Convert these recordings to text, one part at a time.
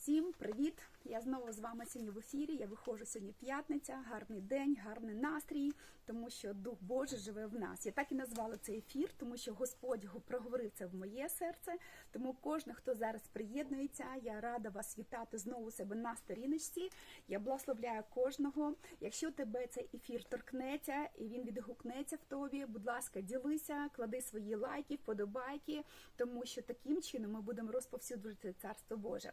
Всім привіт! Я знову з вами сьогодні в ефірі. Я виходжу сьогодні п'ятниця, гарний день, гарний настрій, тому що Дух Божий живе в нас. Я так і назвала цей ефір, тому що Господь го- проговорив це в моє серце. Тому кожен, хто зараз приєднується, я рада вас вітати знову себе на сторіночці. Я благословляю кожного. Якщо тебе цей ефір торкнеться і він відгукнеться в тобі, будь ласка, ділися, клади свої лайки, вподобайки, тому що таким чином ми будемо розповсюджувати царство Боже.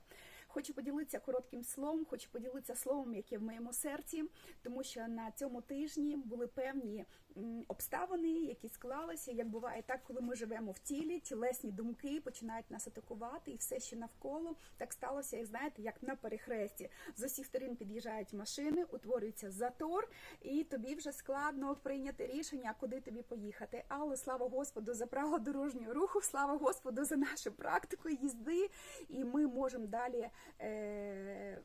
Хочу поділитися коротким словом, хочу поділитися словом, яке в моєму серці, тому що на цьому тижні були певні обставини, які склалися. Як буває так, коли ми живемо в тілі, тілесні думки починають нас атакувати, і все, що навколо так сталося, як знаєте, як на перехресті. З усіх сторін під'їжджають машини, утворюється затор, і тобі вже складно прийняти рішення, куди тобі поїхати. Але слава Господу за правила дорожнього руху, слава Господу за нашу практику їзди, і ми можемо далі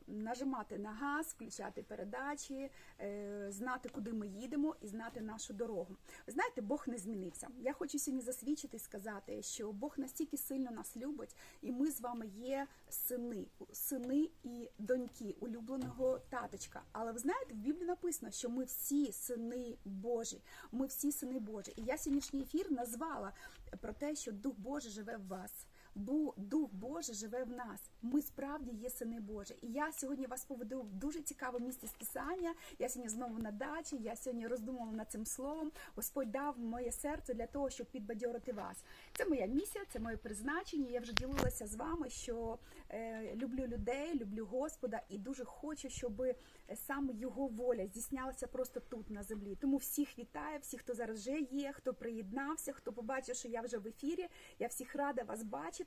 нажимати на газ, включати передачі, е, знати, куди ми їдемо, і знати нашу дорогу. Ви знаєте, Бог не змінився. Я хочу сьогодні засвідчити і сказати, що Бог настільки сильно нас любить, і ми з вами є сини, сини і доньки улюбленого таточка. Але ви знаєте, в Біблії написано, що ми всі сини Божі. Ми всі сини Божі. І я сьогоднішній ефір назвала про те, що Дух Божий живе в вас. Бо Дух Божий живе в нас. Ми справді є сини Божі. І я сьогодні вас поведу в дуже цікаве місце списання. Я сьогодні знову на дачі. Я сьогодні роздумувала над цим словом. Господь дав моє серце для того, щоб підбадьорити вас. Це моя місія, це моє призначення. Я вже ділилася з вами, що е, люблю людей, люблю Господа і дуже хочу, щоб саме його воля здійснялася просто тут на землі. Тому всіх вітаю, всіх, хто зараз вже є, хто приєднався, хто побачив, що я вже в ефірі. Я всіх рада вас бачити.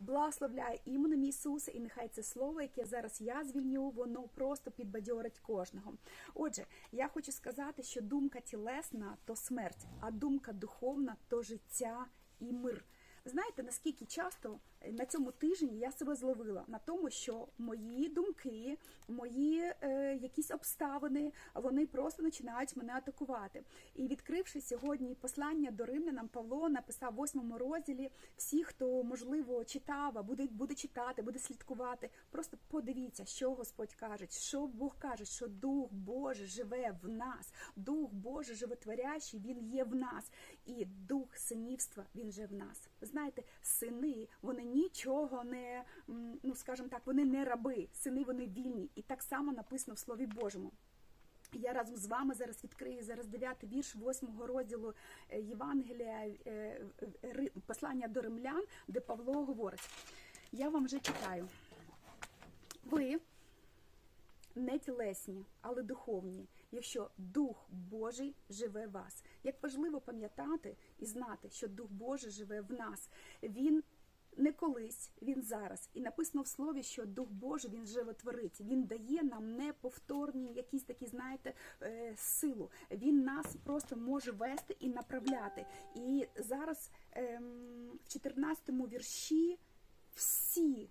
Благословляю іменем Ісуса, і нехай це слово, яке зараз я звільню, воно просто підбадьорить кожного. Отже, я хочу сказати, що думка тілесна то смерть, а думка духовна то життя і мир. Знаєте, наскільки часто е, на цьому тижні я себе зловила на тому, що мої думки, мої е, якісь обставини, вони просто починають мене атакувати. І відкривши сьогодні послання до римлянам, Павло написав в восьмому розділі всі, хто можливо читав, буде, буде читати, буде слідкувати. Просто подивіться, що Господь каже, що Бог каже, що Дух Божий живе в нас, Дух Божий животворящий, він є в нас, і дух синівства він же в нас. Знаєте, сини вони нічого не ну скажімо так, вони не раби, сини вони вільні, і так само написано в Слові Божому. Я разом з вами зараз відкрию зараз 9 вірш 8 розділу е, Євангелія е, е, послання до римлян, де Павло говорить. Я вам вже читаю. Ви не тілесні, але духовні, якщо Дух Божий живе в вас. Як важливо пам'ятати і знати, що Дух Божий живе в нас. Він не колись, він зараз. І написано в слові, що Дух Божий він животворить. Він дає нам неповторні якісь такі, знаєте, е, силу. Він нас просто може вести і направляти. І зараз ем, в 14 вірші всі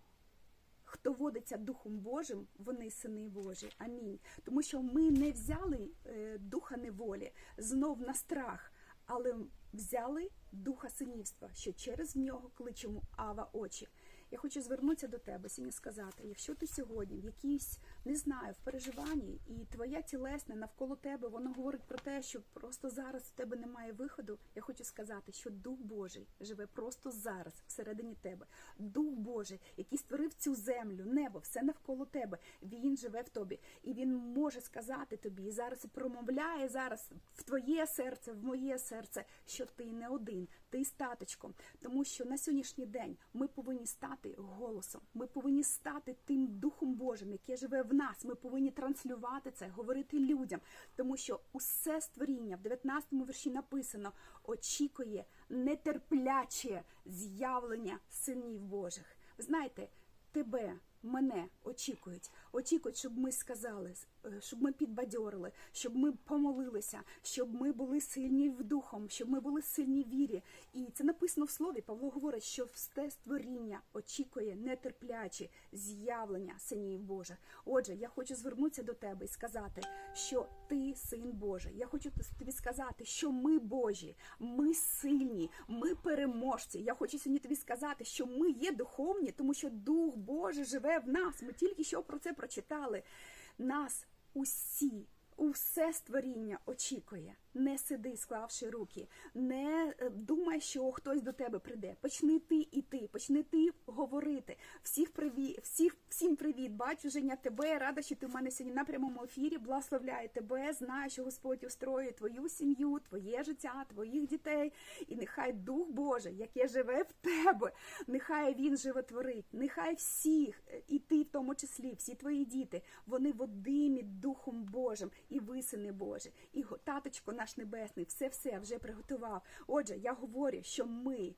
хто водиться Духом Божим, вони сини Божі. Амінь. Тому що ми не взяли е, духа неволі знов на страх, але взяли духа синівства, що через нього кличемо Ава очі. Я хочу звернутися до тебе сьогодні сказати, якщо ти сьогодні в якійсь, не знаю, в переживанні, і твоя тілесне навколо тебе, воно говорить про те, що просто зараз в тебе немає виходу. Я хочу сказати, що Дух Божий живе просто зараз всередині тебе. Дух Божий, який створив цю землю, небо, все навколо тебе, він живе в тобі, і він може сказати тобі і зараз промовляє зараз в твоє серце, в моє серце, що ти не один, ти з таточком. Тому що на сьогоднішній день ми повинні стати голосом. Ми повинні стати тим Духом Божим, який живе в нас. Ми повинні транслювати це, говорити людям, тому що усе створіння в 19-му вірші написано очікує нетерпляче з'явлення синів Божих. Ви знаєте, тебе. Мене очікують, очікують, щоб ми сказали, щоб ми підбадьорили, щоб ми помолилися, щоб ми були сильні в духом, щоб ми були сильні в вірі. І це написано в слові. Павло говорить, що все створіння очікує нетерпляче з'явлення синів Божих. Отже, я хочу звернутися до тебе і сказати, що ти син Божий. Я хочу тобі сказати, що ми Божі, ми сильні, ми переможці. Я хочу сьогодні тобі сказати, що ми є духовні, тому що Дух Божий живе в нас. Ми тільки що про це прочитали. Нас усі. Усе створіння очікує. Не сиди, склавши руки, не е, думай, що хтось до тебе прийде. Почни ти іти, почни ти говорити. Всіх привіт, всіх, всім привіт. Бачу Женя тебе. Рада, що ти в мене сьогодні на прямому ефірі. Благословляю тебе. Знаю, що Господь устроює твою сім'ю, твоє життя, твоїх дітей. І нехай Дух Божий, яке живе в тебе, нехай він животворить, нехай всіх, е, і ти в тому числі, всі твої діти, вони водимі Духом Божим, і ви, сини Божі, і таточко наш небесний, все все вже приготував. Отже, я говорю, що ми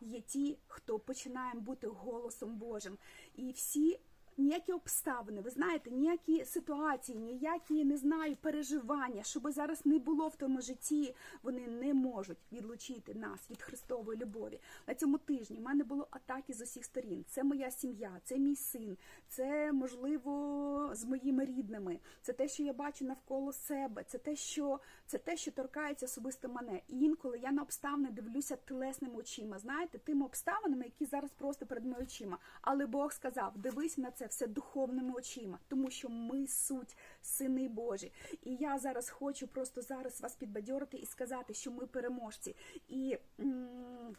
є ті, хто починаємо бути голосом Божим, і всі. Ніякі обставини, ви знаєте, ніякі ситуації, ніякі не знаю переживання, щоб зараз не було в тому житті, вони не можуть відлучити нас від Христової любові. На цьому тижні в мене було атаки з усіх сторін. Це моя сім'я, це мій син, це можливо з моїми рідними. Це те, що я бачу навколо себе. Це те, що це те, що торкається особисто мене. І інколи я на обставини дивлюся тілесними очима. Знаєте, тими обставинами, які зараз просто перед моїми очима. Але Бог сказав: дивись на це все духовними очима, тому що ми суть сини Божі. І я зараз хочу просто зараз вас підбадьорити і сказати, що ми переможці. І м,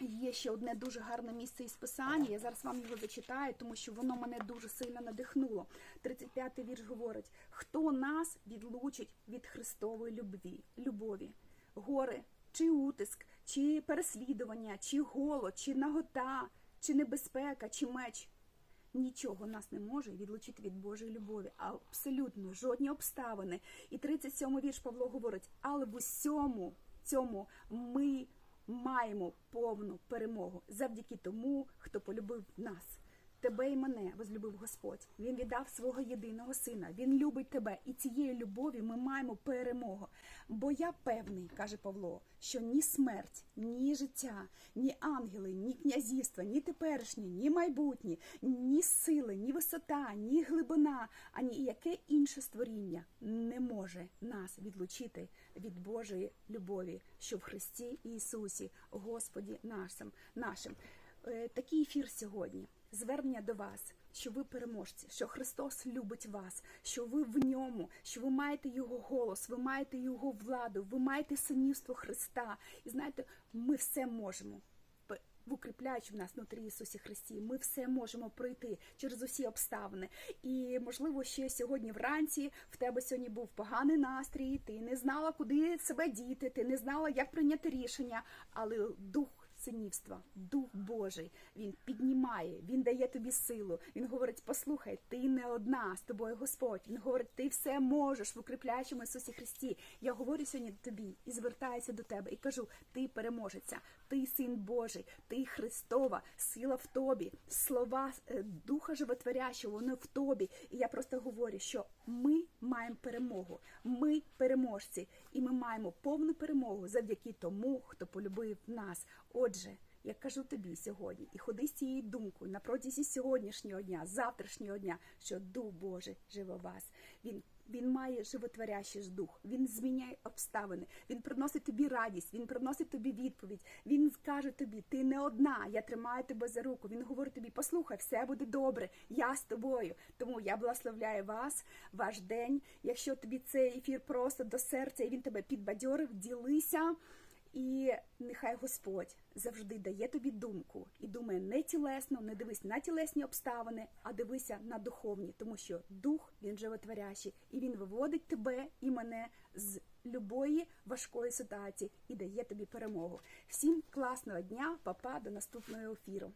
Є ще одне дуже гарне місце із писання. Я зараз вам його зачитаю, тому що воно мене дуже сильно надихнуло. 35-й вірш говорить: хто нас відлучить від Христової любві, любові, гори, чи утиск, чи переслідування, чи голод, чи нагота, чи небезпека, чи меч. Нічого нас не може відлучити від Божої любові, абсолютно жодні обставини. І 37 вірш Павло говорить: але в усьому цьому ми маємо повну перемогу завдяки тому, хто полюбив нас. Тебе і мене возлюбив Господь. Він віддав свого єдиного сина. Він любить тебе, і цією любові ми маємо перемогу. Бо я певний, каже Павло, що ні смерть, ні життя, ні ангели, ні князівства, ні теперішні, ні майбутні, ні сили, ні висота, ні глибина, ані яке інше створіння не може нас відлучити від Божої любові, що в Христі Ісусі, Господі нашим. Е, Такий ефір сьогодні. Звернення до вас, що ви переможці, що Христос любить вас, що ви в ньому, що ви маєте Його голос, ви маєте Його владу, ви маєте синівство Христа. І знаєте, ми все можемо. Укріпляючи в нас внутрі Ісусі Христі, ми все можемо пройти через усі обставини. І можливо, ще сьогодні вранці в тебе сьогодні був поганий настрій, ти не знала, куди себе діти, ти не знала, як прийняти рішення, але дух. Синівства, Дух Божий, він піднімає, він дає тобі силу. Він говорить: послухай, ти не одна з тобою Господь. Він говорить, ти все можеш в укріпляючому Ісусі Христі. Я говорю сьогодні тобі і звертаюся до тебе і кажу: ти переможеця, ти син Божий, ти Христова, сила в тобі, слова е, Духа Животворящого, вони в тобі. І я просто говорю, що ми маємо перемогу, ми переможці, і ми маємо повну перемогу завдяки тому, хто полюбив нас. Отже, я кажу тобі сьогодні, і ходи з цією думкою на протязі сьогоднішнього дня, завтрашнього дня, що Дух Божий живе вас. Він він має животворящий дух, він зміняє обставини, він приносить тобі радість, він приносить тобі відповідь. Він скаже тобі: ти не одна, я тримаю тебе за руку. Він говорить тобі: послухай, все буде добре, я з тобою. Тому я благословляю вас, ваш день. Якщо тобі цей ефір просто до серця, і він тебе підбадьорив, ділися. І нехай Господь завжди дає тобі думку і думає не тілесно, не дивись на тілесні обставини, а дивися на духовні, тому що дух він животворящий, і він виводить тебе і мене з любої важкої ситуації і дає тобі перемогу. Всім класного дня, папа, до наступного ефіру.